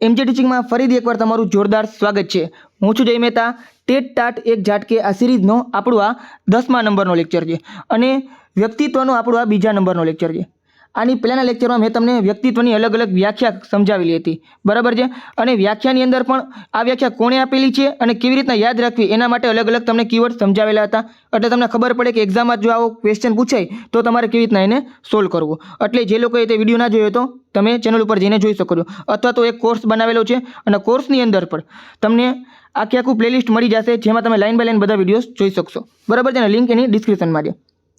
એમજે ટીચિંગમાં ફરીથી એકવાર તમારું જોરદાર સ્વાગત છે. હું છું જય મહેતા. ટેટ ટાટ એક ઝાટકે આ સિરીઝનો આપણું આ દસમા નંબરનો લેક્ચર છે. અને વ્યક્તિત્વનો આપણું આ બીજા નંબરનો લેક્ચર છે. આની પહેલાંના લેક્ચરમાં મેં તમને વ્યક્તિત્વની અલગ અલગ વ્યાખ્યા સમજાવેલી હતી. બરાબર છે? અને વ્યાખ્યાની અંદર પણ આ વ્યાખ્યા કોણે આપેલી છે અને કેવી રીતના યાદ રાખવી એના માટે અલગ અલગ તમને કીવર્ડ સમજાવેલા હતા. એટલે તમને ખબર પડે કે એક્ઝામમાં જો આવો ક્વેશ્ચન પૂછાય, તો તમારે કેવી રીતના એને સોલ્વ કરવો. એટલે જે લોકોએ તે વીડિયો ના જોયો તો તમે ચેનલ ઉપર જઈને જોઈ શકો છો. અથવા તો એક કોર્સ બનાવેલો છે અને કોર્સની અંદર પણ તમને આખી આખું પ્લેલિસ્ટ મળી જશે, જેમાં તમે લાઇન બાય લાઇન બધા વિડીયોઝ જોઈ શકશો. બરાબર છે? ને લિંક એની ડિસ્ક્રિપ્શનમાં છે.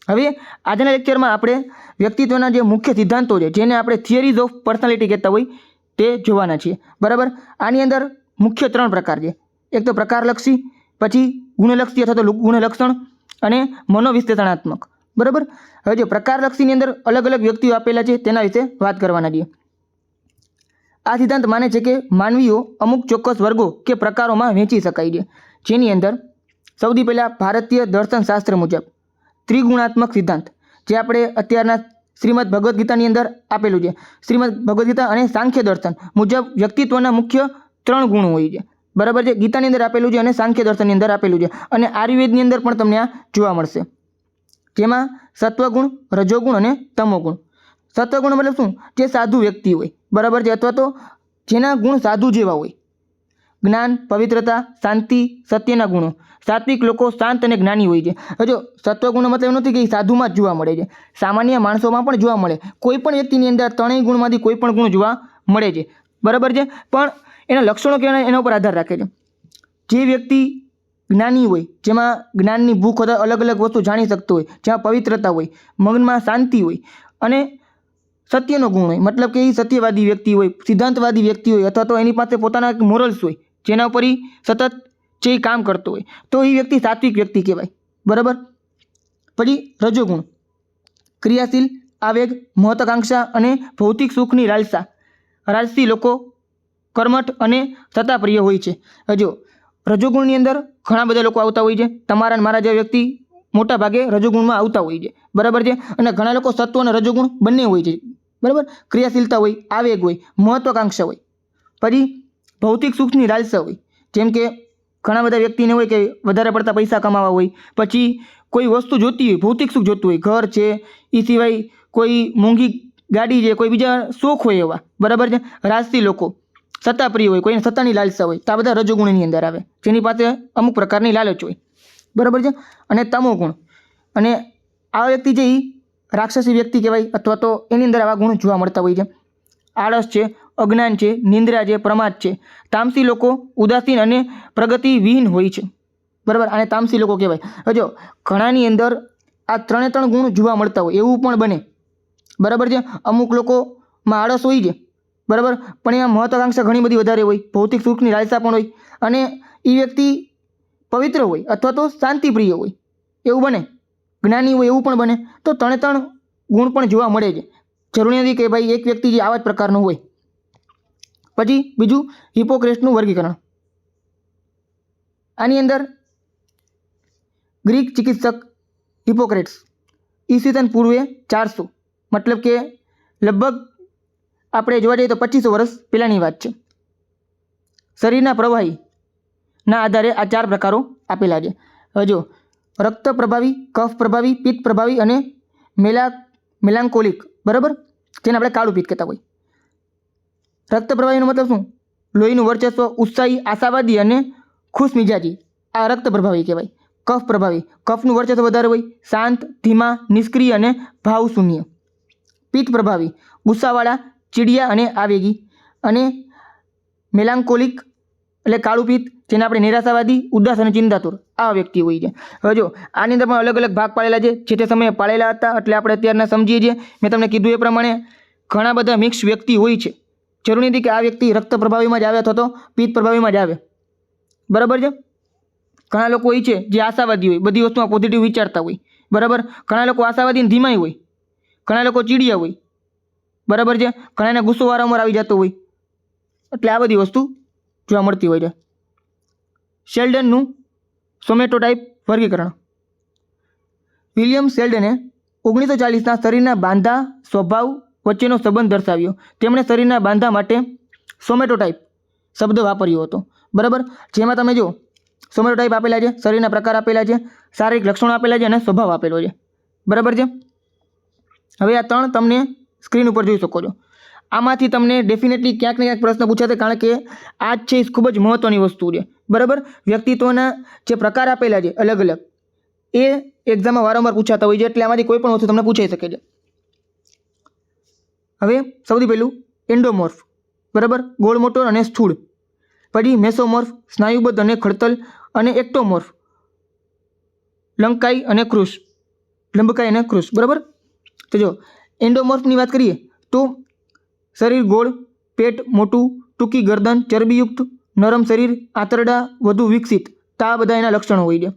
હવે આજના લેક્ચરમાં આપણે વ્યક્તિત્વના જે મુખ્ય સિદ્ધાંતો છે, જેને આપણે થિયરીઝ ઓફ પર્સનાલિટી કહેતા હોય, તે જોવાના છીએ. બરાબર? આની અંદર મુખ્ય ત્રણ પ્રકાર છે. એક તો પ્રકારલક્ષી, પછી ગુણલક્ષી અથવા તો ગુણલક્ષણ અને મનોવિશ્લેષણાત્મક. બરાબર? હવે જો પ્રકારલક્ષીની અંદર અલગ અલગ વ્યક્તિઓ આપેલા છે, તેના વિશે વાત કરવાના છીએ. આ સિદ્ધાંત માને છે કે માનવીઓ અમુક ચોક્કસ વર્ગો કે પ્રકારોમાં વહેંચી શકાય છે. જેની અંદર સૌથી પહેલાં ભારતીય દર્શનશાસ્ત્ર મુજબ ત્રિગુણાત્મક સિદ્ધાંત, જે આપણે અત્યારના શ્રીમદ ભગવદ્ ગીતાની અંદર આપેલું છે. શ્રીમદ ભગવદ્ ગીતા અને સાંખ્ય દર્શન મુજબ વ્યક્તિત્વના મુખ્ય ત્રણ ગુણ હોય છે. બરાબર છે? ગીતાની અંદર આપેલું છે અને સાંખ્ય દર્શનની અંદર આપેલું છે. અને આયુર્વેદની અંદર પણ તમને આ જોવા મળશે. જેમાં સત્વગુણ, રજોગુણ અને તમોગુણ. સત્વગુણ મતલબ શું? જે સાધુ વ્યક્તિ હોય. બરાબર છે? અથવા તો જેના ગુણ સાધુ જેવા હોય. જ્ઞાન, પવિત્રતા, શાંતિ, સત્યના ગુણો. સાત્વિક લોકો શાંત અને જ્ઞાની હોય છે. હજુ સત્વગુણો મતલબ નથી કે સાધુમાં જ જોવા મળે છે. સામાન્ય માણસોમાં પણ જોવા મળે. કોઈ પણ વ્યક્તિની અંદર ત્રણેય ગુણમાંથી કોઈ પણ ગુણ જોવા મળે છે. બરાબર છે? પણ એના લક્ષણો કેવા એના ઉપર આધાર રાખે છે. જે વ્યક્તિ જ્ઞાની હોય, જેમાં જ્ઞાનની ભૂખ અથવા અલગ અલગ વસ્તુ જાણી શકતો હોય જ્યાં પવિત્રતા હોય, મગનમાં શાંતિ હોય અને સત્યનો ગુણ હોય, મતલબ કે એ સત્યવાદી વ્યક્તિ હોય, સિદ્ધાંતવાદી વ્યક્તિ હોય અથવા તો એની પાસે પોતાના મોરલ્સ હોય જેના ઉપર એ સતત જે કામ કરતો હોય, તો એ વ્યક્તિ સાત્વિક વ્યક્તિ કહેવાય. બરાબર? પછી રજોગુણ. ક્રિયાશીલ, આવેગ, મહત્વાકાંક્ષા અને ભૌતિક સુખની લાલસા રાજસી લોકો કર્મઠ અને સત્તાપ્રિય હોય છે. હજો, રજોગુણની અંદર ઘણા બધા લોકો આવતા હોય છે. તમારા મારા જેવા વ્યક્તિ મોટા ભાગે રજોગુણમાં આવતા હોય છે. બરાબર છે? અને ઘણા લોકો સત્વ અને રજોગુણ બંને હોય છે. બરાબર? ક્રિયાશીલતા હોય, આવેગ હોય, મહત્વાકાંક્ષા હોય. પછી ભૌતિક સુખની લાલસા હોય. જેમ કે ઘણા બધા વ્યક્તિને હોય કે વધારે પડતા પૈસા કમાવા હોય. પછી કોઈ વસ્તુ જોતી હોય, ભૌતિક સુખ જોતું હોય, ઘર છે એ સિવાય કોઈ મોંઘી ગાડી છે, કોઈ બીજા શોખ હોય એવા. બરાબર છે? રાજથી લોકો. સત્તાપ્રિય હોય, કોઈને સત્તાની લાલસા હોય, તો આ બધા રજોગુણની અંદર આવે. જેની પાસે અમુક પ્રકારની લાલચ હોય. બરાબર છે? અને તમો ગુણ. અને આ વ્યક્તિ છે એ રાક્ષસી વ્યક્તિ કહેવાય અથવા તો એની અંદર આવા ગુણ જોવા મળતા હોય છે. આળસ છે અજ્ઞાન છે, નિંદ્રા છે, પ્રમાદ છે. તામસી લોકો ઉદાસીન અને પ્રગતિવિહીન હોય છે. બરાબર? આને તામસી લોકો કહેવાય. હજો ઘણાની અંદર આ ત્રણે ત્રણ ગુણ જોવા મળતા હોય, એવું પણ બને. બરાબર છે? અમુક લોકોમાં આળસ હોય છે. બરાબર? પણ એમાં મહત્વાકાંક્ષા ઘણી બધી વધારે હોય. ભૌતિક સુખની લાલસા પણ હોય અને એ વ્યક્તિ પવિત્ર હોય અથવા તો શાંતિપ્રિય હોય. એવું બને. જ્ઞાની હોય એવું પણ બને. તો ત્રણે ત્રણ ગુણ પણ જોવા મળે છે. જરૂરી નથી કે ભાઈ એક વ્યક્તિ જે આવા જ પ્રકારનો હોય. પછી બીજું હિપોક્રેટ્સનું વર્ગીકરણ. આની અંદર ગ્રીક ચિકિત્સક હિપોક્રેટ્સ, ઈસવીસન પૂર્વે ચારસો, મતલબ કે લગભગ આપણે જોવા જઈએ તો પચીસો વર્ષ પહેલાંની વાત છે. શરીરના પ્રવાહીના આધારે આ ચાર પ્રકારો આપેલા છે. હવે રક્ત પ્રભાવી, કફ પ્રભાવી, પિત્ત પ્રભાવી અને મેલા, મેલાન્કોલિક, બરાબર? જેને આપણે કાળું પિત્ત કહેતા હોય. રક્ત પ્રવાહીનો મતલબ શું? લોહીનું વર્ચસ્વ, ઉત્સાહી, આશાવાદી અને ખુશ મિજાજી. આ રક્ત પ્રભાવી કહેવાય. કફ પ્રભાવી. કફનું વર્ચસ્વ વધારે હોય, શાંત, ધીમા, નિષ્ક્રિય અને ભાવશૂન્ય. પિત્ત પ્રભાવી. ગુસ્સાવાળા, ચીડિયા અને આવેગી. અને મેલાન્કોલિક એટલે કાળું પિત્ત, જેને આપણે નિરાશાવાદી, ઉદાસ અને ચિંતાતુર આ વ્યક્તિ હોય છે. હવે જો, આની અંદર પણ અલગ અલગ ભાગ પાડેલા છે. જે તે સમયે પાડેલા હતા, એટલે આપણે અત્યારના સમજીએ છીએ. મેં તમને કીધું એ પ્રમાણે ઘણા બધા મિક્સ વ્યક્તિ હોય છે. જરૂરી નથી કે આ વ્યક્તિ રક્ત પ્રભાવીમાં જ આવે અથવા તો પિત્ત પ્રભાવીમાં જ આવે. બરાબર છે? ઘણા લોકો એ છે જે આશાવાદી હોય, બધી વસ્તુમાં પોઝિટિવ વિચારતા હોય. બરાબર? ઘણા લોકો આશાવાદીને ધીમાઈ હોય. ઘણા લોકો ચીડિયા હોય. બરાબર છે? ઘણાને ગુસ્સો વારંવાર આવી જતો હોય. એટલે આ બધી વસ્તુ જોવા મળતી હોય છે. શેલ્ડનનું સોમેટો ટાઈપ વર્ગીકરણ. વિલિયમ શેલ્ડને ઓગણીસો ચાલીસના શરીરના બાંધા સ્વભાવ વચ્ચેનો સંબંધ દર્શાવ્યો. તેમણે શરીરના બાંધા માટે સોમેટો ટાઈપ શબ્દ વાપર્યો હતો. બરાબર? જેમાં તમે જો સોમેટો ટાઈપ આપેલા છે, શરીરના પ્રકાર આપેલા છે, શારીરિક લક્ષણો આપેલા છે અને સ્વભાવ આપેલો છે. બરાબર છે? હવે આ ત્રણ તમને સ્ક્રીન ઉપર જોઈ શકો છો. આમાંથી તમને ડેફિનેટલી ક્યાંક ને ક્યાંક પ્રશ્ન પૂછાશે, કારણ કે આ જ છે ખૂબ જ મહત્ત્વની વસ્તુ છે. બરાબર? વ્યક્તિત્વના જે પ્રકાર આપેલા છે અલગ અલગ એ એક્ઝામમાં વારંવાર પૂછાતા હોય છે, એટલે આમાંથી કોઈ પણ વસ્તુ તમને પૂછાઈ શકે છે. હવે સૌથી પહેલું એન્ડોમોર્ફ, બરાબર? ગોળ મોટો અને સ્થૂળ. પછી મેસોમોર્ફ, સ્નાયુબદ્ધ અને ખડતલ અને એક્ટોમોર્ફ. લંકાઈ અને ક્રુશ લંબકાઈ અને ક્રુશ બરાબર? તો જો, એન્ડોમોર્ફની વાત કરીએ તો શરીર ગોળ, પેટ મોટું, ટૂંકી ગરદન ચરબીયુક્ત, નરમ શરીર, આંતરડા વધુ વિકસિત. તા બધા એના લક્ષણો હોય છે.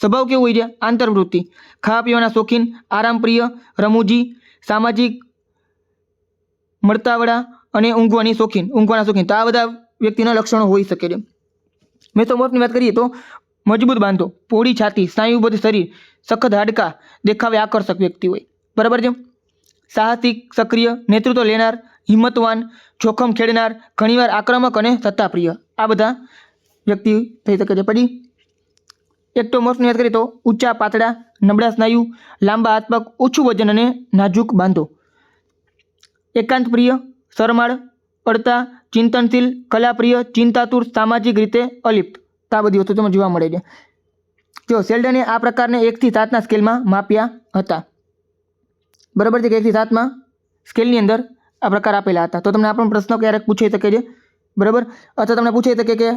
સ્વભાવ કેવો હોય છે? આંતરવૃત્તિ. ખાવા પીવાના શોખીન, આરામપ્રિય, રમૂજી, સામાજિક મળતાવડા અને ઊંઘવાની શોખીન, ઊંઘવાના શોખીન. તો આ બધા વ્યક્તિના લક્ષણો હોઈ શકે છે. મેસોમોર્ફની વાત કરીએ તો મજબૂત બાંધો, પોળી છાતી સ્નાયુબદ્ધ શરીર, સખત હાડકા દેખાવે આકર્ષક વ્યક્તિ હોય. બરાબર છે? સાહસિક, સક્રિય, નેતૃત્વ લેનાર, હિંમતવાન, જોખમ ખેડનાર, ઘણીવાર આક્રમક અને સત્તાપ્રિય. આ બધા વ્યક્તિ થઈ શકે છે. પછી એક્ટોમોર્ફની વાત કરીએ તો ઊંચા પાતળા, નબળા સ્નાયુ, લાંબા હાથપગ ઓછું વજન અને નાજુક બાંધો. એકાંત પ્રિય, શરમાળ અડતા ચિંતનશીલ, કલાપ્રિય, ચિંતાતુર, સામાજિક રીતે અલિપ્ત. આ બધી વસ્તુ તમને જોવા મળે છે. જો સેલ્ડને આ પ્રકારને એકથી સાતના સ્કેલમાં માપ્યા હતા. બરાબર છે કે એકથી સાતમાં સ્કેલની અંદર આ પ્રકાર આપેલા હતા. તો તમને આ પણ પ્રશ્ન ક્યારેક પૂછાઈ શકે છે. બરાબર? અથવા તમને પૂછાઈ શકે કે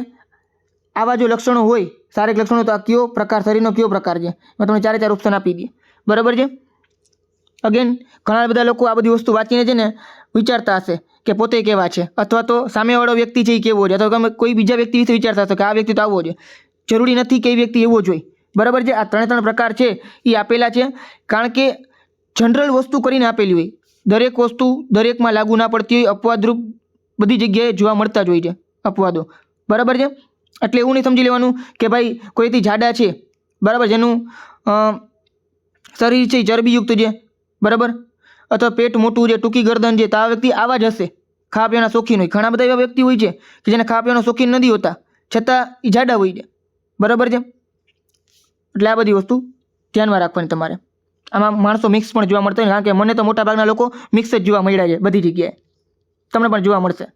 આવા જો લક્ષણો હોય, શારીરિક લક્ષણો, તો આ કયો પ્રકાર, શરીરનો કયો પ્રકાર છે? મેં તમને ચારે ચાર ઓપ્શન આપી દઈએ બરાબર છે? અગેન ઘણા બધા લોકો આ બધી વસ્તુ વાંચીને છે ને વિચારતા હશે કે પોતે કેવા છે. અથવા તો સામેવાળો વ્યક્તિ છે એ કેવો છે. અથવા તમે કોઈ બીજા વ્યક્તિ વિશે વિચારતા હશો કે આ વ્યક્તિ તો આવો છે જરૂરી નથી કે એ વ્યક્તિ એવો જ હોય. બરાબર છે? આ ત્રણે ત્રણ પ્રકાર છે એ આપેલા છે. કારણ કે જનરલ વસ્તુ કરીને આપેલી હોય. દરેક વસ્તુ દરેકમાં લાગુ ના પડતી હોય. અપવાદરૂપ બધી જગ્યાએ જોવા મળતા જ હોય છે અપવાદો. બરાબર છે? એટલે એવું નહીં સમજી લેવાનું કે ભાઈ કોઈથી જાડા છે. બરાબર જેનું શરીર છે ચરબીયુક્ત છે. બરાબર? અથવા પેટ મોટું છે ટૂંકી ગરદન છે તો આ વ્યક્તિ આવા જ હશે. ખાવા પીવાના શોખીન હોય. ઘણા બધા એવા વ્યક્તિ હોય છે કે જેને ખાવા પીવાના શોખીન નથી હોતા. છતાં એ જાડા હોય છે. બરાબર છે? એટલે આ બધી વસ્તુ ધ્યાનમાં રાખવાની તમારે. આમાં માણસો મિક્સ પણ જોવા મળતા હોય કારણ કે મને તો મોટાભાગના લોકો મિક્સ જ જોવા મળ્યા છે બધી જગ્યાએ. તમને પણ જોવા મળશે.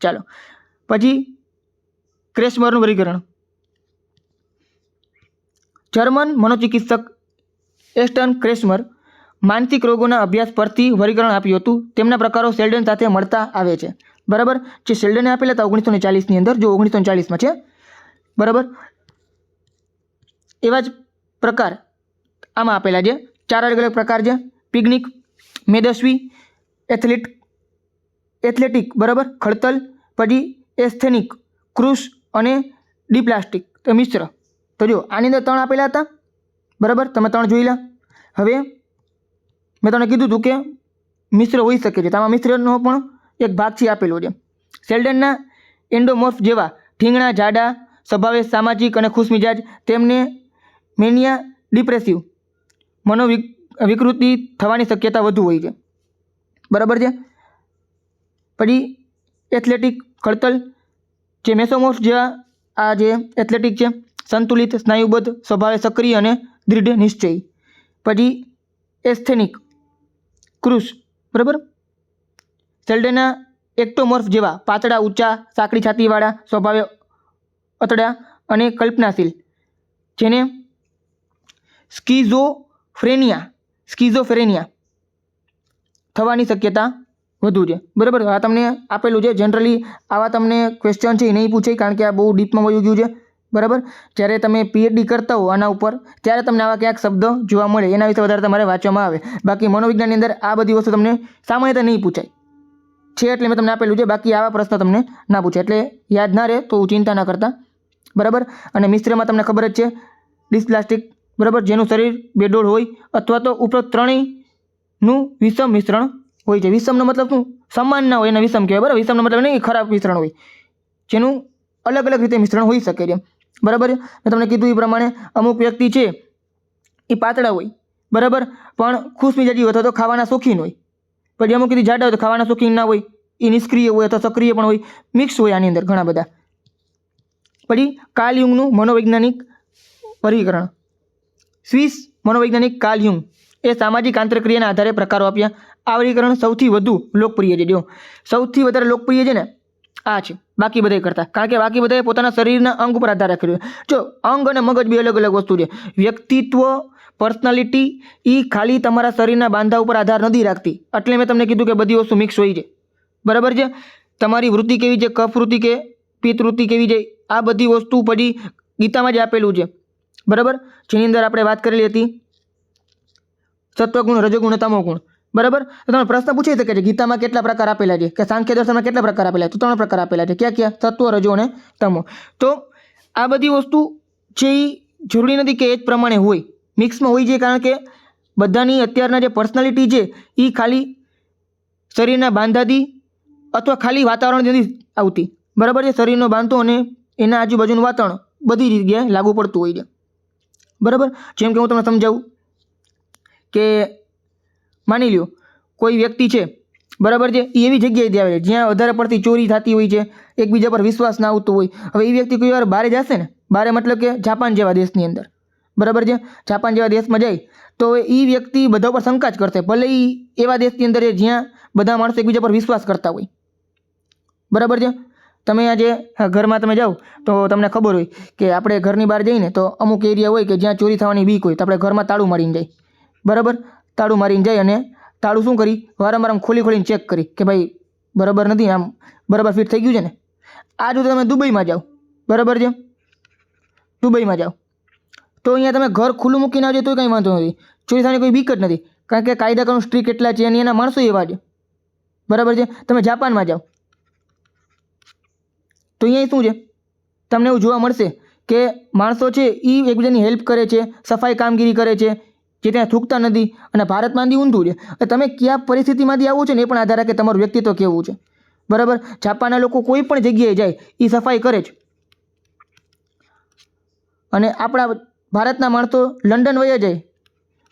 ચાલો. પછી ક્રેશમરનું વર્ગીકરણ. જર્મન મનોચિકિત્સક એસ્ટન ક્રેશમર માનસિક રોગોના અભ્યાસ પરથી વર્ગીકરણ આપ્યું હતું. તેમના પ્રકારો સેલ્ડન સાથે મળતા આવે છે. બરાબર? જે સેલ્ડને આપેલા હતા ઓગણીસો ચાલીસની અંદર, જો ઓગણીસો ચાલીસમાં છે. બરાબર? એવા જ પ્રકાર આમાં આપેલા છે. ચાર અલગ અલગ પ્રકાર છે. પિકનિક, મેદસ્વી, એથ્લેટ, એથ્લેટિક, બરાબર? ખડતલ, પછી એસ્થેનિક ક્રુશ અને ડીપ્લાસ્ટિક. તો મિશ્ર. તો જો, આની અંદર ત્રણ આપેલા હતા. બરાબર? તમે ત્રણ જોઈ લા. હવે મેં તમને કીધું હતું કે મિશ્ર હોઈ શકે છે. આમાં મિશ્રનો પણ એક ભાગ છે આપેલો છે. સેલ્ડનના એન્ડોમોર્ફ જેવા ઠીંગણા જાડા સ્વભાવે સામાજિક અને ખુશમિજાજ તેમને મેનિયા ડિપ્રેસિવ મનોવિક વિકૃતિ થવાની શક્યતા વધુ હોય છે. બરાબર છે? પછી એથ્લેટિક ખડતલ જે મેસોમોર્ફ જેવા આ જે એથ્લેટિક છે, સંતુલિત સ્નાયુબદ્ધ સ્વભાવે સક્રિય અને દૃઢ નિશ્ચય. પછી એસ્થેનિક ક્રુશ, બરાબર? સેલ્ડેના એક્ટોમોર્ફ જેવા પાતળા, ઊંચા, સાંકડી છાતીવાળા સ્વભાવે અતડા અને કલ્પનાશીલ, જેને સ્કીઝોફ્રેનિયા સ્કીઝોફ્રેનિયા થવાની શક્યતા વધુ છે. બરાબર? આ તમને આપેલું છે. જનરલી આવા તમને ક્વેશ્ચન છે એ નહીં પૂછે કારણ કે આ બહુ ડીપમાં વયું ગયું છે. બરાબર? જ્યારે તમે પીએચડી કરતા હો આના ઉપર, ત્યારે તમને આવા ક્યાંક શબ્દો જોવા મળે. એના વિશે વધારે તમારે વાંચવામાં આવે. બાકી મનોવિજ્ઞાનની અંદર આ બધી વસ્તુ તમને સામાન્ય નહીં પૂછાય. છે એટલે મેં તમને આપેલું છે, બાકી આવા પ્રશ્ન તમને ના પૂછે એટલે યાદ ના રહે તો ચિંતા ના કરતા. બરાબર? અને મિશ્રમાં તમને ખબર જ છે, ડિસ્પ્લાસ્ટિક, બરાબર? જેનું શરીર બેડોળ હોય અથવા તો ઉપરોક્ત ત્રણેયનું વિષમ મિશ્રણ હોય છે. વિષમનો મતલબ શું? સમાન ના હોય એને વિષમ કહેવાય. બરાબર? વિષમનો મતલબ નહીં, ખરાબ મિશ્રણ હોય. જેનું અલગ અલગ રીતે મિશ્રણ હોઈ શકે છે. બરાબર મેં તમને કીધું એ પ્રમાણે અમુક વ્યક્તિ છે, એ પાતળા હોય, બરાબર? પણ ખુશ મિજાજી હોય તો ખાવાના શોખીન હોય. પછી અમુક કીધી જાડા હોય તો ખાવાના શોખીન ના હોય, એ નિષ્ક્રિય હોય અથવા સક્રિય પણ હોય મિક્સ હોય આની અંદર ઘણા બધા. પછી કાલયુંગનું મનોવૈજ્ઞાનિક વર્ગીકરણ. સ્વિસ મનોવૈજ્ઞાનિક કાલયુંગ. એ સામાજિક આંતરક્રિયાના આધારે પ્રકારો આપ્યા. આ વર્ગીકરણ સૌથી વધુ લોકપ્રિય છે. જો સૌથી વધારે લોકપ્રિય છે ને આ છે. બાકી બધાય કરતાં. કારણ કે બાકી બધાએ પોતાના શરીરના અંગ ઉપર આધાર રાખ્યો છે. જો અંગ અને મગજ બે અલગ અલગ વસ્તુ છે. વ્યક્તિત્વ પર્સનાલિટી એ ખાલી તમારા શરીરના બાંધા ઉપર આધાર નથી રાખતી. એટલે મેં તમને કીધું કે બધી વસ્તુ મિક્સ હોય છે. બરાબર છે? તમારી વૃત્તિ કેવી છે? કફ વૃત્તિ કે પિત્ત વૃત્તિ કેવી છે? આ બધી વસ્તુ પછી ગીતામાં જ આપેલું છે. બરાબર? જેની અંદર આપણે વાત કરેલી હતી. સત્વગુણ, રજોગુણ તમોગુણ. બરાબર? તો તમે પ્રશ્ન પૂછી શકે છે ગીતામાં કેટલા પ્રકાર આપેલા છે? કે સાંખ્ય દર્શનમાં કેટલા પ્રકાર આપેલા છે? તો ત્રણ પ્રકાર આપેલા છે. ક્યાં ક્યાં? તત્વ, રજો અને તમો. તો આ બધી વસ્તુ જે જરૂરી નથી કે એ જ પ્રમાણે હોય. મિક્સમાં હોય છે કારણ કે બધાની અત્યારના જે પર્સનાલિટી છે એ ખાલી શરીરના બાંધાથી અથવા ખાલી વાતાવરણ નથી આવતી. બરાબર છે? શરીરનો બાંધો અને એના આજુબાજુનું વાતાવરણ બધી જગ્યાએ લાગુ પડતું હોય છે. બરાબર? જેમ કે હું તમને સમજાવું કે માની લ્યો, કોઈ વ્યક્તિ છે, બરાબર છે એ એવી જગ્યાએથી આવે છે, જ્યાં વધારે પડતી ચોરી થતી હોય છે, એકબીજા પર વિશ્વાસ ના આવતો હોય. હવે એ વ્યક્તિ કોઈ વાર બહાર જશે ને બહાર મતલબ કે જાપાન જેવા દેશની અંદર, બરાબર છે, જાપાન જેવા દેશમાં જાય, તો એ વ્યક્તિ બધા પર શંકા જ કરશે, ભલે એ એવા દેશની અંદર જ્યાં બધા માણસો એકબીજા પર વિશ્વાસ કરતા હોય. બરાબર છે, તમે આજે ઘરમાં તમે જાઓ, તો તમને ખબર હોય કે આપણે ઘરની બહાર જઈને તો અમુક એરિયા હોય કે જ્યાં ચોરી થવાની બીક હોય, તો આપણે ઘરમાં તાળું મારીને જાય બરાબર? તાળું મારીને જાય અને તાળું શું કરી? વારંવાર આમ ખોલી ખોલીને ચેક કરી કે ભાઈ બરાબર નથી, આમ બરાબર ફિટ થઈ ગયું છે ને? આ જો તમે દુબઈમાં જાઓ. બરાબર છે? દુબઈમાં જાઓ. તો અહીંયા તમે ઘર ખુલ્લું મૂકીને આવજો તો કંઈ વાંધો નથી. ચોરી થવાની કોઈ બીકટ નથી. કારણ કે કાયદા કાનૂન સ્ટ્રીક એટલા છે અને એના માણસો એવા છે. બરાબર છે? તમે જાપાનમાં જાઓ. તો અહીંયા શું છે? તમને એવું જોવા મળશે કે માણસો છે એ એકબીજાની હેલ્પ કરે છે, સફાઈ કામગીરી કરે છે જે ત્યાં થૂકતા નથી અને ભારતમાંથી ઊંધું છે. તમે કયા પરિસ્થિતિમાંથી આવો છો ને એ પણ આધાર રાખે તમારું વ્યક્તિત્વ કેવું છે. બરાબર? જાપાનના લોકો કોઈ પણ જગ્યાએ જાય એ સફાઈ કરે જ અને આપણા ભારતના માણસો લંડન વયા જાય.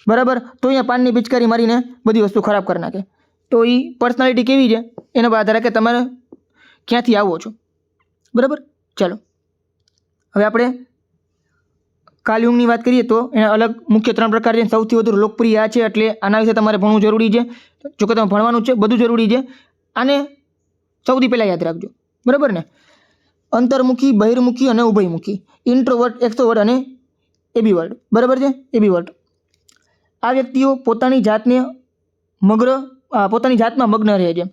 બરાબર? તો અહીંયા પાનની પિચકારી મારીને બધી વસ્તુ ખરાબ કરી નાખે. તો એ પર્સનાલિટી કેવી છે? એના પર આધાર રાખે તમારે ક્યાંથી આવો છો? બરાબર? ચાલો. હવે આપણે કાલયુગની વાત કરીએ તો એના અલગ મુખ્ય ત્રણ પ્રકાર છે. સૌથી વધુ લોકપ્રિય આ છે એટલે આના વિશે તમારે ભણવું જરૂરી છે. જો કે તમે ભણવાનું છે, બધું જરૂરી છે. આને સૌથી પહેલાં યાદ રાખજો. બરાબર ને? અંતર્મુખી, બહિર્મુખી અને ઉભયમુખી. ઇન્ટ્રોવર્ટ એક્સોવર્ટ અને એબીવર્ટ બરાબર છે? એબીવર્ટ આ વ્યક્તિઓ પોતાની જાતને મગ્ર પોતાની જાતમાં મગ્ન રહે છે.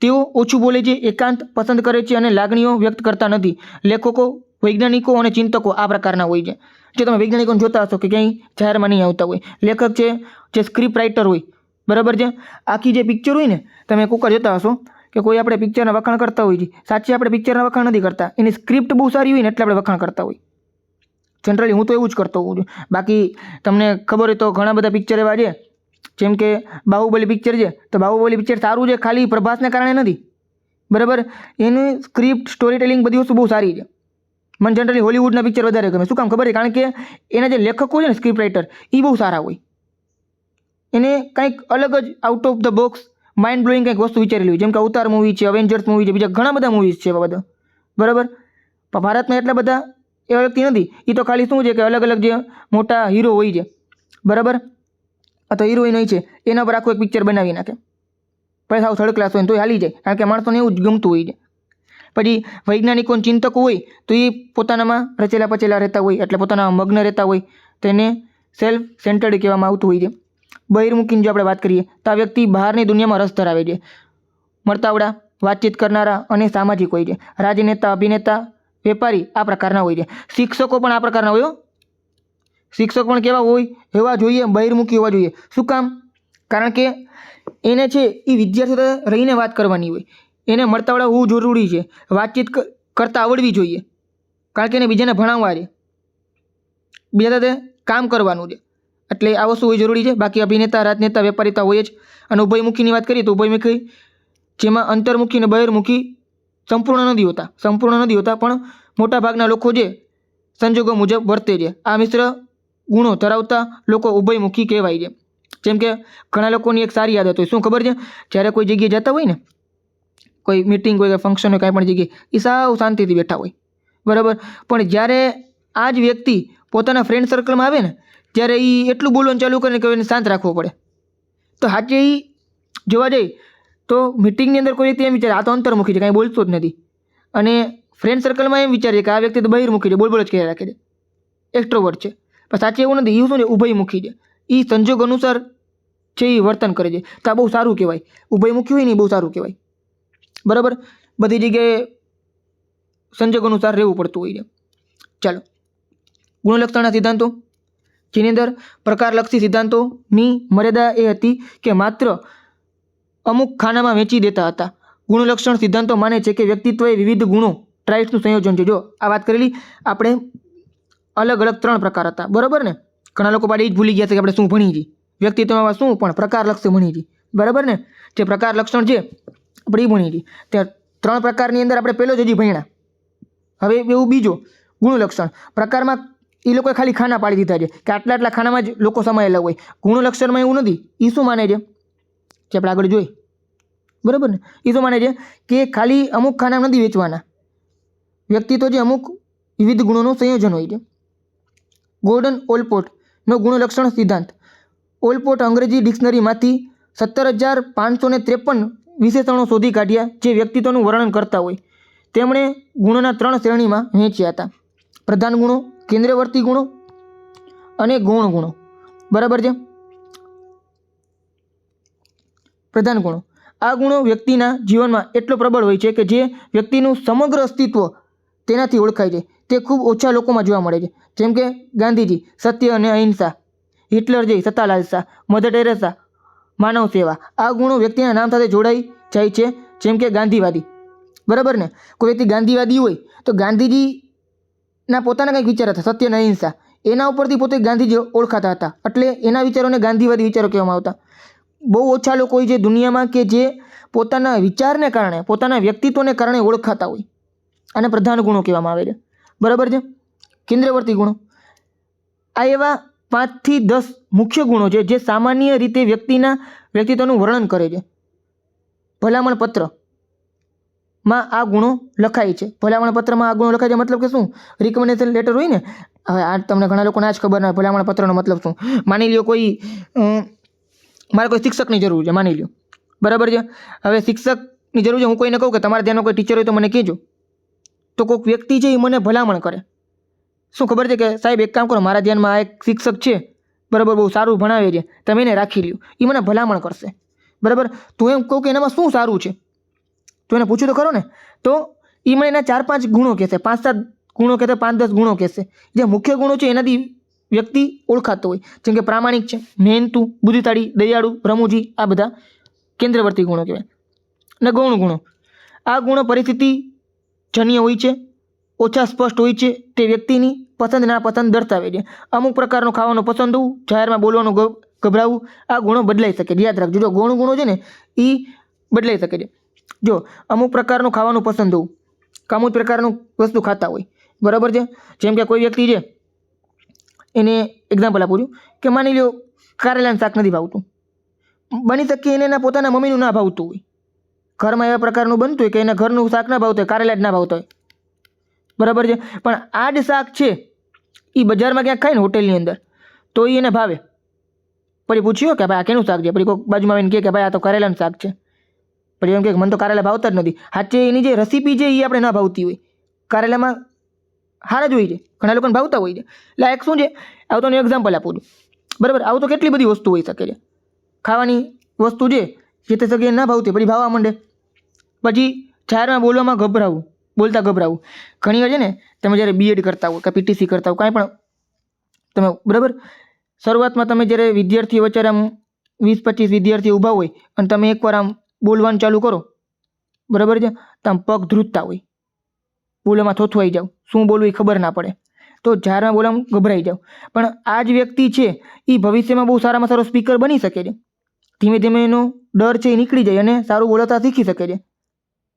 તેઓ ઓછું બોલે છે, એકાંત પસંદ કરે છે અને લાગણીઓ વ્યક્ત કરતા નથી. લેખકો વૈજ્ઞાનિકો અને ચિંતકો આ પ્રકારના હોય છે. જો તમે વૈજ્ઞાનિકોને જોતા હશો કે ક્યાંય જાહેરમાં નહીં આવતા હોય, લેખક છે, જે સ્ક્રિપ્ટ રાઇટર હોય, બરાબર છે? આખી જે પિક્ચર હોય ને, તમે કુકર જોતા હશો કે કોઈ આપણે પિક્ચરના વખાણ કરતા હોય છે. સાચી આપણે પિક્ચરના વખાણ નથી કરતા. એની સ્ક્રિપ્ટ બહુ સારી હોય ને એટલે આપણે વખાણ કરતા હોય. જનરલી હું તો એવું જ કરતો હોઉં છું. બાકી તમને ખબર હોય તો ઘણા બધા પિક્ચર એવા છે, જેમ કે બાહુબલી પિક્ચર છે. તો બાહુબલી પિક્ચર સારું છે, ખાલી પ્રભાસને કારણે નથી. બરાબર? એની સ્ક્રિપ્ટ સ્ટોરી ટેલિંગ બધી વસ્તુ બહુ સારી છે. મને જનરલી હોલિવૂડના પિક્ચર વધારે ગમે. શું કામ ખબર છે? કારણ કે એના જે લેખકો છે ને સ્ક્રિપ્ટ રાઇટર એ બહુ સારા હોય. એને કંઈક અલગ જ out of the box mind blowing કંઈક વસ્તુ વિચારેલી હોય. જેમ કે અવતાર મૂવી છે અવેન્જર્સ મૂવી છે, બીજા ઘણા બધા મૂવીઝ છે એવા બધા. બરાબર? ભારતમાં એટલા બધા એવા વ્યક્તિ નથી. એ તો ખાલી શું છે કે અલગ અલગ જે મોટા હીરો હોય છે. બરાબર? અથવા હિરોઈન હોય છે. એના પર આખું એક પિક્ચર બનાવી નાખે. પછી સાવ થર્ડ ક્લાસ હોય તો હાલી જાય. કારણ કે માણસોને એવું જ ગમતું હોય છે. પછી વૈજ્ઞાનિકો ચિંતકો હોય તો એ પોતાનામાં રચેલા પચેલા રહેતા હોય એટલે પોતાના મગ્ન રહેતા હોય તેને સેલ્ફ સેન્ટર્ડ કહેવામાં આવતું હોય છે. બહિર્મુખીની જો આપણે વાત કરીએ તો આ વ્યક્તિ બહારની દુનિયામાં રસ ધરાવે છે. મળતાવડા વાતચીત કરનારા અને સામાજિક હોય છે. રાજનેતા, અભિનેતા, વેપારી આ પ્રકારના હોય છે. શિક્ષકો પણ આ પ્રકારના હોય. શિક્ષક પણ કેવા હોય એવા જોઈએ બહિર્મુખી હોવા જોઈએ. શું કામ? કારણ કે એને છે એ વિદ્યાર્થીઓ રહીને વાત કરવાની હોય. એને મળતા હોવું જરૂરી છે. વાતચીત કરતાં આવડવી જોઈએ. કારણ કે એને બીજાને ભણાવવા છે. બીજા સાથે કામ કરવાનું છે. એટલે આ વસ્તુ હોય જરૂરી છે. બાકી અભિનેતા રાજનેતા, વેપારીતા હોય જ. અને ઉભયમુખીની વાત કરીએ તો ઉભયમુખી જેમાં અંતર્મુખી અને બહિર્મુખી સંપૂર્ણ નથી હોતા. સંપૂર્ણ નથી હોતા, પણ મોટાભાગના લોકો જે સંજોગો મુજબ વર્તે છે. આ મિશ્ર ગુણો ધરાવતા લોકો ઉભયમુખી કહેવાય છે. જેમ કે ઘણા લોકોની એક સારી આદત હોય. શું ખબર છે? જ્યારે કોઈ જગ્યાએ જતા હોય ને કોઈ મિટિંગ હોય કે ફંક્શન હોય, કાંઈ પણ જગ્યાએ, એ સાવ શાંતિથી બેઠા હોય. બરાબર? પણ જ્યારે આ જ વ્યક્તિ પોતાના ફ્રેન્ડ સર્કલમાં આવે ને, ત્યારે એ એટલું બોલવાનું ચાલુ કરે કે એને શાંત રાખવો પડે. તો સાચે એ જોવા જઈએ તો મિટિંગની અંદર કોઈ વ્યક્તિ એમ વિચારે, આ તો અંતર્મુખી છે, કાંઈ બોલતો જ નથી. અને ફ્રેન્ડ સર્કલમાં એમ વિચારીએ કે આ વ્યક્તિ તો બહિર્મુખી છે, બોલબોલ બોલ જ કર્યા રાખે છે. એક્સ્ટ્રોવર્ટ છે. પણ સાચે એવું નથી એ શું છે? ઉભયમુખી છે. એ સંજોગ અનુસાર છે એ વર્તન કરે છે. તો આ બહુ સારું કહેવાય. ઉભયમુખી હોય ને એ બહુ સારું કહેવાય. બરાબર? બધી જગ્યાએ સંજોગ અનુસાર રહેવું પડતું હોય છે. ચાલો. ગુણલક્ષણના સિદ્ધાંતો. જેની અંદર પ્રકારલક્ષી સિદ્ધાંતોની મર્યાદા એ હતી કે માત્ર અમુક ખાનામાં વેચી દેતા હતા. ગુણલક્ષણ સિદ્ધાંતો માને છે કે વ્યક્તિત્વ એ વિવિધ ગુણો ટ્રાઇટ્સનું સંયોજન છે. જો આ વાત કરેલી, આપણે અલગ અલગ ત્રણ પ્રકાર હતા. બરાબર ને? ઘણા લોકો પાડી જ ભૂલી ગયા છે કે આપણે શું ભણી છીએ? વ્યક્તિત્વમાં શું? પણ પ્રકારલક્ષી ભણી છીએ. બરાબર ને? જે પ્રકાર લક્ષણ છે આપણે એ ભણી છીએ. ત્યાં ત્રણ પ્રકારની અંદર આપણે પહેલો જ હજી ભણ્યા. હવે એવું બીજો ગુણલક્ષણ. પ્રકારમાં એ લોકોએ ખાલી ખાના પાડી દીધા છે. કે આટલા આટલા ખાનામાં જ લોકો સમાયેલા હોય. ગુણલક્ષણમાં એવું નથી. એ શું માને છે? જે આપણે આગળ જોઈ. બરાબર ને? એ શું માને છે? કે ખાલી અમુક ખાના નથી વેચવાના. વ્યક્તિત્વ જે અમુક વિવિધ ગુણોનું સંયોજન હોય છે. ગોર્ડન ઓલપોર્ટનો ગુણલક્ષણ સિદ્ધાંત. ઓલપોર્ટ અંગ્રેજી ડિક્શનરીમાંથી સત્તર હજાર પાંચસો ત્રેપન વિશેષણો શોધી કાઢ્યા જે વ્યક્તિત્વનું વર્ણન કરતા હોય. તેમણે ગુણોના ત્રણ શ્રેણીમાં વહેંચ્યા હતા. પ્રધાન ગુણો, કેન્દ્રવર્તી ગુણો અને ગૌણ ગુણો. બરાબર છે? પ્રધાન ગુણો. આ ગુણો વ્યક્તિના જીવનમાં એટલો પ્રબળ હોય છે કે જે વ્યક્તિનું સમગ્ર અસ્તિત્વ તેનાથી ઓળખાય છે. તે ખૂબ ઓછા લોકોમાં જોવા મળે છે. જેમ કે ગાંધીજી, સત્ય અને અહિંસા, હિટલર જે સત્તા લાલસા મધર ટેરેસા માનવ સેવા. આ ગુણો વ્યક્તિના નામ સાથે જોડાઈ જાય છે, જેમ કે ગાંધીવાદી. બરાબર ને? કોઈ વ્યક્તિ ગાંધીવાદી હોય, તો ગાંધીજીના પોતાના કંઈક વિચાર હતા, સત્ય અને અહિંસા. એના ઉપરથી પોતે ગાંધીજી ઓળખાતા હતા. એટલે એના વિચારોને ગાંધીવાદી વિચારો કહેવામાં આવતા. બહુ ઓછા લોકો હોય છે દુનિયામાં કે જે પોતાના વિચારને કારણે, પોતાના વ્યક્તિત્વને કારણે ઓળખાતા હોય. આને પ્રધાન ગુણો કહેવામાં આવે છે. બરાબર છે? કેન્દ્રવર્તી ગુણો. આ એવા પાંચથી દસ મુખ્ય ગુણો છે જે સામાન્ય રીતે વ્યક્તિના વ્યક્તિત્વનું વર્ણન કરે છે. ભલામણ પત્રમાં આ ગુણો લખાય છે. ભલામણ પત્રમાં આ ગુણો લખાય છે મતલબ કે શું? રિકમેન્ડેશન લેટર હોય ને? હવે આ તમને ઘણા લોકોને આ જ ખબર ના હોય, ભલામણ પત્રનો મતલબ શું? માની લ્યો કોઈ મારે કોઈ શિક્ષકની જરૂર છે, માની લ્યો. બરાબર છે? હવે શિક્ષકની જરૂર છે, હું કોઈને કહું કે તમારે ત્યાંનો કોઈ ટીચર હોય તો મને કહેજો. તો કોઈક વ્યક્તિ છે એ મને ભલામણ કરે. શું ખબર છે કે સાહેબ, એક કામ કરો, મારા ધ્યાનમાં આ એક શિક્ષક છે, બરાબર, બહુ સારું ભણાવે છે, તમે એને રાખી લ્યો એ મને ભલામણ કરશે, બરાબર? તું એમ કહું કે એનામાં શું સારું છે? તું એને પૂછ્યું તો ખરો ને? તો એ મને એના ચાર પાંચ ગુણો કહેશે, પાંચ સાત ગુણો કહેશે, પાંચ દસ ગુણો કહેશે. જે મુખ્ય ગુણો છે એનાથી વ્યક્તિ ઓળખાતો હોય, જેમ કે પ્રામાણિક છે, મહેનતુ બુદ્ધિતાળી દયાળુ, રમૂજી, આ બધા કેન્દ્રવર્તી ગુણો કહેવાય. અને ગૌણ ગુણો. આ ગુણો પરિસ્થિતિ જન્ય હોય છે ઓછા સ્પષ્ટ હોય છે તે વ્યક્તિની પસંદ ના પસંદ દર્શાવે છે. અમુક પ્રકારનું ખાવાનું પસંદ હોવું, જાહેરમાં બોલવાનું ગભરાવું, આ ગુણો બદલાઈ શકે છે. યાદ રાખજો, જો ગુણ ગુણો છે ને એ બદલાઈ શકે છે. જો અમુક પ્રકારનું ખાવાનું પસંદ હોવું અમુક પ્રકારનું વસ્તુ ખાતા હોય, બરાબર છે? જેમ કે કોઈ વ્યક્તિ છે, એને એક્ઝામ્પલ આપું છું, કે માની લો કારેલાનું શાક નથી ભાવતું. બની શકે એને એના પોતાના મમ્મીનું ના ભાવતું હોય. ઘરમાં એવા પ્રકારનું બનતું હોય કે એના ઘરનું શાક ના ભાવતું હોય, કારેલા જ ના ભાવતા હોય. બરાબર છે? પણ આ જ શાક છે એ બજારમાં ક્યાંક ખાય ને હોટેલની અંદર, તો એને ભાવે. પછી પૂછ્યું કે ભાઈ, આ કેનું શાક છે? પછી કોઈ બાજુમાં આવીને કે ભાઈ, આ તો કારેલાનું શાક છે. પછી એમ કે મને તો કારેલા ભાવતા જ નથી. સાચે એની જે રેસીપી છે એ આપણે ના ભાવતી હોય. કારેલામાં હારા જ હોય છે. ઘણા લોકોને ભાવતા હોય છે. એટલે એક શું છે? આવું તો એક્ઝામ્પલ આપું છું. બરાબર? આવું તો કેટલી બધી વસ્તુ હોઈ શકે છે. ખાવાની વસ્તુ છે, જે તે જગ્યાએ ના ભાવતી પછી ભાવવા માંડે. પછી જાહેરમાં બોલવામાં ગભરાવું. બોલતા ગભરાવું. ઘણી વાર છે ને, તમે જ્યારે બીએડ કરતા હો કે પીટીસી કરતા હો કાંઈ પણ, તમે બરાબર? શરૂઆતમાં તમે જ્યારે વિદ્યાર્થીઓ વચ્ચે આમ વીસ પચીસ વિદ્યાર્થીઓ ઊભા હોય અને તમે એકવાર આમ બોલવાનું ચાલુ કરો, બરાબર છે? તો આમ પગ ધ્રુજતા હોય. બોલવામાં થોથવાઈ જાવ. શું બોલવું એ ખબર ના પડે. તો જાહેરમાં બોલવામાં ગભરાઈ જાવ. પણ આ જ વ્યક્તિ છે એ ભવિષ્યમાં બહુ સારામાં સારો સ્પીકર બની શકે છે. ધીમે ધીમે એનો ડર છે એ નીકળી જાય અને સારું બોલતા શીખી શકે છે.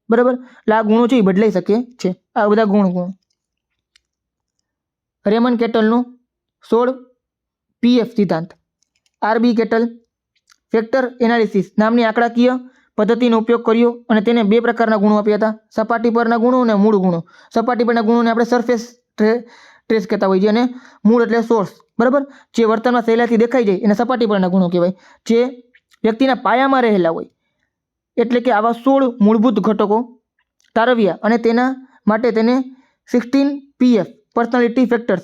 બરાબર? આ ગુણો છે એ બદલાઈ શકે છે. આ બધા ગુણ ગુણ. રેમન કેટલનું? સોળ. પીએફ સિદ્ધાંત. RB cattle? ફેક્ટર એનાલિસિસ નામની આંકડાકીય પદ્ધતિનો ઉપયોગ કર્યો અને તેને બે પ્રકારના ગુણો આપ્યા હતા. સપાટી પરના ગુણો અને મૂળ ગુણો. સપાટી પરના ગુણોને આપણે સરફેસ ટ્રેસ કહેતા હોઈએ અને મૂળ એટલે સોર્સ બરાબર? જે વર્તનમાં સહેલાથી દેખાઈ જાય એને સપાટી પરના ગુણો કહેવાય. જે વ્યક્તિના પાયામાં રહેલા હોય. એટલે કે આવા સોળ મૂળભૂત ઘટકો તારવ્યા અને તેના માટે તેને સિક્સટીન પીએફ પર્સનાલિટી ફેક્ટર્સ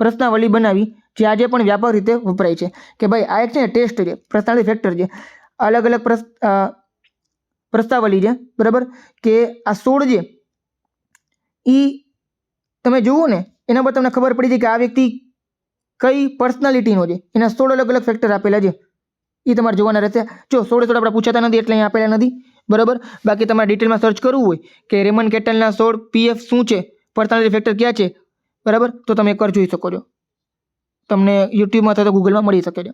પ્રશ્નાવલી બનાવી જે આજે પણ વ્યાપક રીતે વપરાય છે. કે ભાઈ આ એક છે ને ટેસ્ટ છે પર્સનાલિટી ફેક્ટર છે. અલગ અલગ પ્રસ અ, પ્રસ્તાવલી છે બરાબર? કે આ સોળ જે એ તમે જુઓ ને એના પર તમને ખબર પડી જાય કે આ વ્યક્તિ કઈ પર્સનાલિટીનો છે. એના સોળ અલગ અલગ ફેક્ટર આપેલા છે. એ તમારે જોવાના રહેશે. જો સોળે સોળ આપણે પૂછાતા નથી એટલે અહીંયા આપેલા નથી. બરાબર? બાકી તમારે ડિટેલમાં સર્ચ કરવું હોય કે રેમન કેટલના સોળ પીએફ શું છે? પર્સનાલિટી ફેક્ટર ક્યાં છે? બરાબર? તો તમે એકવાર જોઈ શકો છો. તમને યુટ્યુબમાં અથવા તો ગૂગલમાં મળી શકે છે.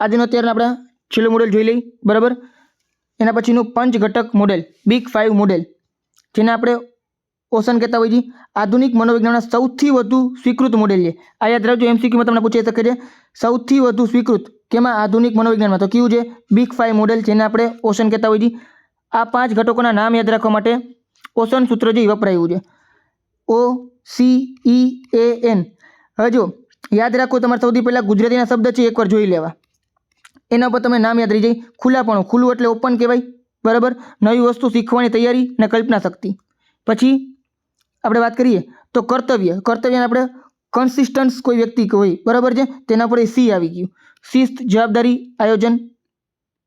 આજનો અત્યારે આપણે છેલ્લું મોડેલ જોઈ લઈ બરાબર? એના પછીનું પંચ ઘટક મોડેલ બિગ ફાઇવ મોડેલ જેને આપણે ઓશન કહેતા હોય છે, આધુનિક મનોવિજ્ઞાનના સૌથી વધુ સ્વીકૃત મોડેલ છે. આ યાદ રાખજો એમસીક્યુમાં તમને પૂછી શકે છે, સૌથી વધુ સ્વીકૃત કેમાં આધુનિક મનોવિજ્ઞાનમાં? તો કયું છે? બિગ ફાઇવ મોડેલ જેને આપણે ઓશન છીએ આ પાંચ ઘટકોના નામ યાદ રાખવા માટે ઓશન સૂત્ર જે વપરાયું છે. O C E A N હવે જો, યાદ રાખો, તમારે સૌથી પહેલાં ગુજરાતીના શબ્દ છે એકવાર જોઈ લેવા. એના પર તમે નામ યાદ રહી જાય. ખુલ્લાપણું, ખુલ્લું એટલે ઓપન કહેવાય, બરાબર? નવી વસ્તુ શીખવાની તૈયારી અને કલ્પના શક્તિ. પછી આપણે વાત કરીએ તો કર્તવ્ય. કર્તવ્યને આપણે કન્સિસ્ટન્સ કોઈ વ્યક્તિ હોય, બરાબર છે? તેના પર એ સી આવી ગયું. શિસ્ત, જવાબદારી, આયોજન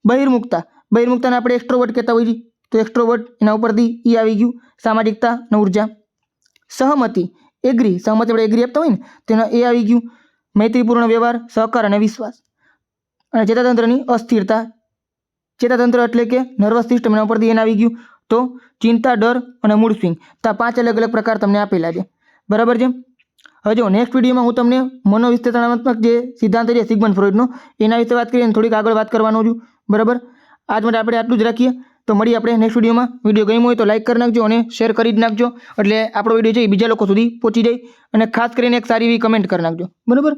બહિર્મુક્તા બહિર્મુક્તાને આપણે એક્સ્ટ્રોવર્ટ કહેતા હોઈએ તો એક્સ્ટ્રોવર્ટ એના ઉપરથી ઈ આવી ગયું. સામાજિકતા અને ઊર્જા. સહમતિ એગ્રી સહમતિ આપણે એગ્રી આપતા હોય ને, તેનો એ આવી ગયું. મૈત્રીપૂર્ણ વ્યવહાર, સહકાર અને વિશ્વાસ. અને ચેતાતંત્રની અસ્થિરતા. ચેતાતંત્ર એટલે કે નર્વસ સિસ્ટમ એના ઉપરથી એને આવી ગયું. તો ચિંતા, ડર અને મૂડ સ્વિંગ તો આ પાંચ અલગ અલગ પ્રકાર તમને આપેલા છે. બરાબર છે? હવે જો નેક્સ્ટ વિડીયોમાં હું તમને મનોવિશ્લેષણાત્મક જે સિદ્ધાંત છે, સિગમન ફ્રોઇડનો એના વિશે વાત કરીને થોડીક આગળ વાત કરવાનો છું. બરાબર? આજ માટે આપણે આટલું જ રાખીએ. તો મળીએ આપણે નેક્સ્ટ વિડીયોમાં. વીડિયો ગમ્યો હોય તો લાઈક કરી નાખજો અને શેર કરી જ નાખજો. એટલે આપણો વીડિયો છે એ બીજા લોકો સુધી પહોંચી જાય. અને ખાસ કરીને એક સારી એવી કમેન્ટ કરી નાખજો. બરાબર?